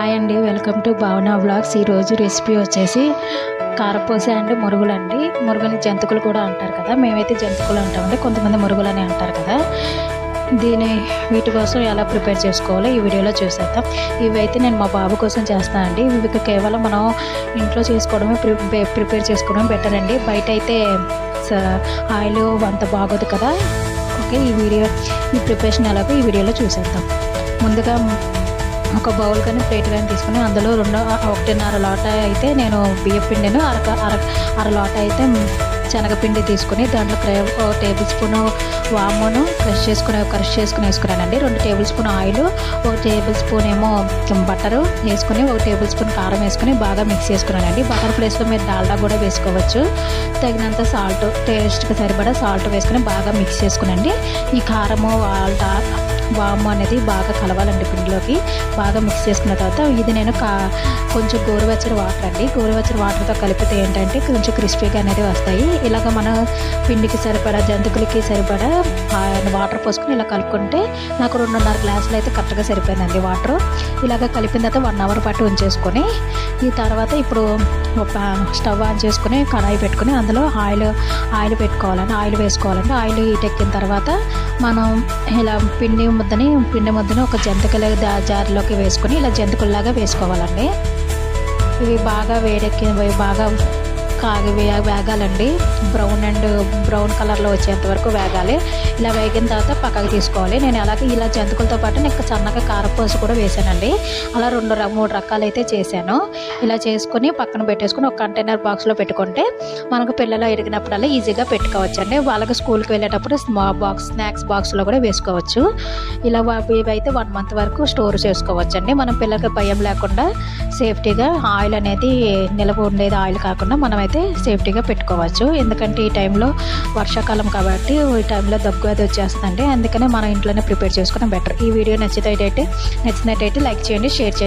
Hi అండి welcome to Bhavana blogs ఈరోజు recipe వచ్చేసి కారపూస అండ్ మురుగులు అండి. మురుగుని జంతుకులు కూడా అంటారు కదా మేమైతే జంతుకులు అంటామండి. కొంతమంది మురుగులు అని అంటారు కదా. దీని వీటి కోసం ఎలా ప్రిపేర్ చేసుకోవాలో ఈ వీడియోలో చూసేద్దాం. ఇవైతే నేను మా బాబు కోసం చేస్తాను అండి. ఇవి కేవలం మనం ఇంట్లో చేసుకోవడమే ప్రి ప్రిపేర్ చేసుకోవడం బెటర్ అండి. బయట అయితే ఆయిల్ అంత బాగోదు కదా. ఓకే ఈ వీడియో ఈ ప్రిపరేషన్ ఎలాగో ఈ వీడియోలో చూసేద్దాం. ముందుగా ఒక బౌల్ కానీ ప్లేట్ కానీ తీసుకుని అందులో రెండు ఒకటిన్నర లోట అయితే నేను బియ్య పిండిను అర అర అర లోట అయితే శనగపిండి తీసుకుని దాంట్లో ఒక టేబుల్ స్పూన్ వామును క్రష్ చేసుకుని క్రష్ చేసుకుని వేసుకున్నానండి. రెండు టేబుల్ స్పూన్ ఆయిల్ ఒక టేబుల్ స్పూన్ ఏమో బటరు వేసుకుని ఒక టేబుల్ స్పూన్ కారం వేసుకుని బాగా మిక్స్ చేసుకున్నానండి. బటర్ ప్లేస్లో మీరు డాల్డా కూడా వేసుకోవచ్చు. తగినంత సాల్ట్ టేస్ట్కి సరిపడా సాల్ట్ వేసుకుని బాగా మిక్స్ చేసుకునండి. ఈ కారము ఆల్టా వాము అనేది బాగా కలవాలండి పిండిలోకి. బాగా మిక్స్ చేసుకున్న తర్వాత ఇది నేను కా కొంచెం గోరువెచ్చని వాటర్ అండి. గోరువెచ్చని వాటర్తో కలిపితే ఏంటంటే కొంచెం క్రిస్పీగా అనేది వస్తాయి. ఇలాగ మన పిండికి సరిపడా జంతుకులకి సరిపడా వాటర్ పోసుకొని ఇలా కలుపుకుంటే నాకు రెండున్నర గ్లాసులు అయితే కరెక్ట్గా సరిపోయిందండి వాటర్. ఇలాగ కలిపిన తర్వాత వన్ అవర్ పాటు ఉంచేసుకొని ఈ తర్వాత ఇప్పుడు స్టవ్ ఆన్ చేసుకుని కడాయి పెట్టుకుని అందులో ఆయిల్ ఆయిల్ పెట్టుకోవాలండి. ఆయిల్ వేసుకోవాలండి. ఆయిల్ హీట్ ఎక్కిన తర్వాత మనం ఇలా పిండి ముద్దని పిండి ముద్దని ఒక జంతికల జారిలోకి వేసుకొని ఇలా జంతికల్లాగా వేసుకోవాలండి. ఇవి బాగా వేడెక్కి బాగా కాగి వేగాలండి. బ్రౌన్ అండ్ బ్రౌన్ కలర్లో వచ్చేంత వరకు వేగాలి. ఇలా వేగిన తర్వాత పక్కకు తీసుకోవాలి. నేను అలాగే ఇలా జంతుకులతో పాటు నేను సన్నగా కారపూస కూడా వేసానండి అలా రెండు మూడు రకాలు అయితే చేశాను. ఇలా చేసుకొని పక్కన పెట్టేసుకొని ఒక కంటైనర్ బాక్స్లో పెట్టుకుంటే మనకు పిల్లలు ఎరిగినప్పుడల్లా ఈజీగా పెట్టుకోవచ్చండి. వాళ్ళకి స్కూల్కి వెళ్ళేటప్పుడు బాక్స్ స్నాక్స్ బాక్స్లో కూడా వేసుకోవచ్చు. ఇలా ఇవైతే వన్ మంత్ వరకు స్టోర్ చేసుకోవచ్చండి. మనం పిల్లలకి భయం లేకుండా సేఫ్టీగా ఆయిల్ అనేది నిలవ ఉండేది ఆయిల్ కాకుండా మనం అయితే సేఫ్టీగా పెట్టుకోవచ్చు. ఎందుకంటే ఈ టైంలో వర్షాకాలం కాబట్టి ఈ టైంలో దగ్గు అది వచ్చేస్తుంది అందుకనే మనం ఇంట్లోనే ప్రిపేర్ చేసుకోవడం బెటర్. ఈ వీడియో నచ్చినట్టయితే నచ్చినట్టయితే లైక్ చేయండి షేర్ చేయండి.